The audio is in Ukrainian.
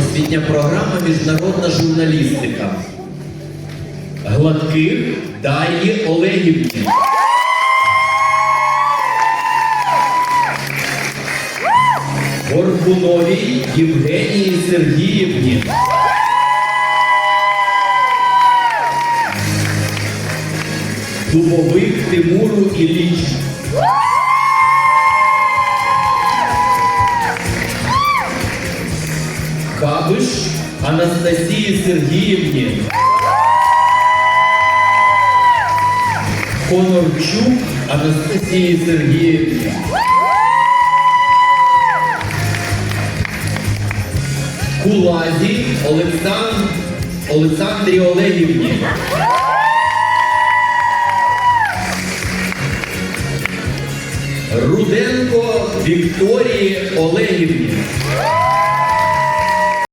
Освітня програма Міжнародна журналістика. Гладких Дар'ї Олегівні. Горбуновій Євгенії Сергіївні. Дубовик Тимуру Ілліч. Кабиш Анастасії Сергіївні. Конорчук Анастасії Сергіївні. Кулазі Олександр... Олександрі Олегівні. Руденко Вікторії Олегівні.